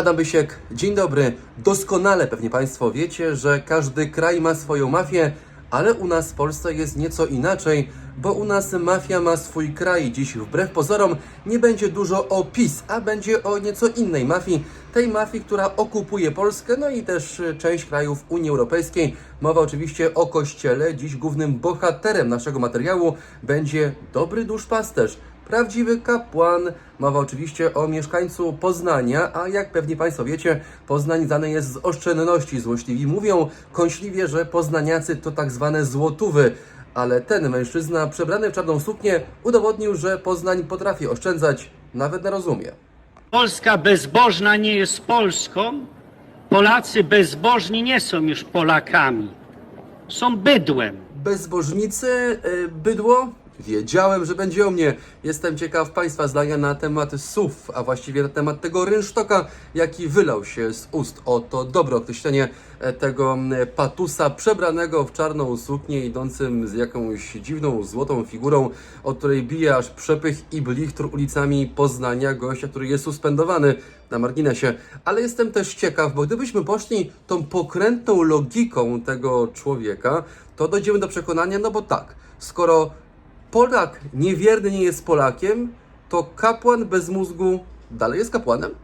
Adam Bysiek, dzień dobry. Doskonale pewnie Państwo wiecie, że każdy kraj ma swoją mafię, ale u nas w Polsce jest nieco inaczej, bo u nas mafia ma swój kraj. Dziś wbrew pozorom nie będzie dużo o PiS, a będzie o nieco innej mafii. Tej mafii, która okupuje Polskę, no i też y, część krajów Unii Europejskiej. Mowa oczywiście o Kościele. Dziś głównym bohaterem naszego materiału będzie dobry duszpasterz. Prawdziwy kapłan. Mowa oczywiście o mieszkańcu Poznania, a jak pewnie Państwo wiecie, Poznań znany jest z oszczędności. Złośliwi mówią kąśliwie, że poznaniacy to tak zwane złotówy. Ale ten mężczyzna przebrany w czarną suknię udowodnił, że Poznań potrafi oszczędzać nawet na rozumie. Polska bezbożna nie jest Polską. Polacy bezbożni nie są już Polakami. Są bydłem. Bezbożnicy, y, bydło? Wiedziałem, że będzie o mnie. Jestem ciekaw Państwa zdania na temat słów, a właściwie na temat tego rynsztoka, jaki wylał się z ust. Oto dobre określenie e, tego patusa przebranego w czarną suknię, idącym z jakąś dziwną, złotą figurą, od której bije aż przepych i blichtr ulicami Poznania, gościa, który jest suspendowany na marginesie. Ale jestem też ciekaw, bo gdybyśmy poszli tą pokrętną logiką tego człowieka, to dojdziemy do przekonania, no bo tak, skoro Polak niewierny nie jest Polakiem, to kapłan bez mózgu dalej jest kapłanem?